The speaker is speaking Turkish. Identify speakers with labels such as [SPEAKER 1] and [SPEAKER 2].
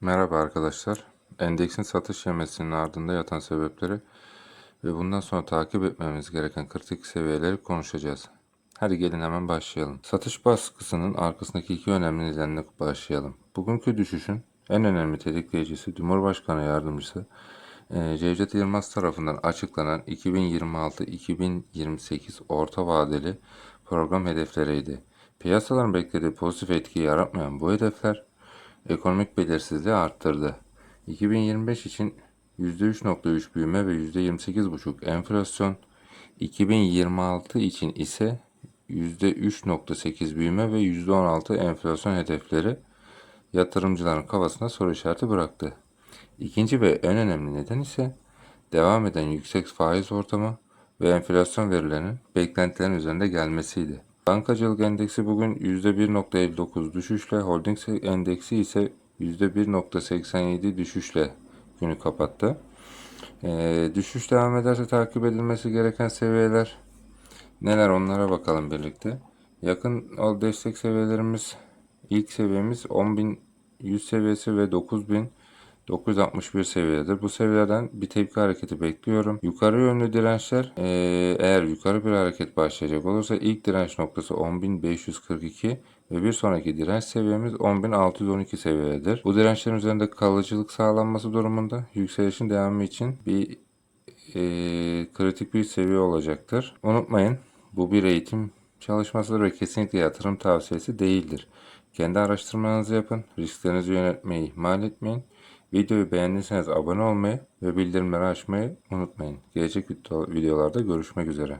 [SPEAKER 1] Merhaba arkadaşlar. Endeksin satış yemesinin ardında yatan sebepleri ve bundan sonra takip etmemiz gereken kritik seviyeleri konuşacağız. Hadi gelin hemen başlayalım. Satış baskısının arkasındaki iki önemli nedenle başlayalım. Bugünkü düşüşün en önemli tetikleyicisi Cumhurbaşkanı Yardımcısı e, Cevdet Yılmaz tarafından açıklanan 2026-2028 orta vadeli program hedefleriydi. Piyasaların beklediği pozitif etki yaratmayan bu hedefler ekonomik belirsizliği arttırdı. 2025 için %3.3 büyüme ve %28.5 enflasyon, 2026 için ise %3.8 büyüme ve %16 enflasyon hedefleri yatırımcıların kafasına soru işareti bıraktı. İkinci ve en önemli neden ise devam eden yüksek faiz ortamı ve enflasyon verilerinin beklentilerin üzerinde gelmesiydi. Bankacılık endeksi bugün %1.59 düşüşle, holding endeksi ise %1.87 düşüşle günü kapattı. Ee, düşüş devam ederse takip edilmesi gereken seviyeler neler onlara bakalım birlikte. Yakın destek seviyelerimiz ilk seviyemiz 10.100 seviyesi ve 9.000 961 seviyedir. Bu seviyelerden bir tepki hareketi bekliyorum. Yukarı yönlü dirençler eee, eğer yukarı bir hareket başlayacak olursa ilk direnç noktası 10.542 ve bir sonraki direnç seviyemiz 10.612 seviyedir. Bu dirençlerin üzerinde kalıcılık sağlanması durumunda yükselişin devamı için bir eee, kritik bir seviye olacaktır. Unutmayın bu bir eğitim çalışmasıdır ve kesinlikle yatırım tavsiyesi değildir. Kendi araştırmanızı yapın, risklerinizi yönetmeyi ihmal etmeyin. Videoyu beğendiyseniz abone olmayı ve bildirimleri açmayı unutmayın. Gelecek video- videolarda görüşmek üzere.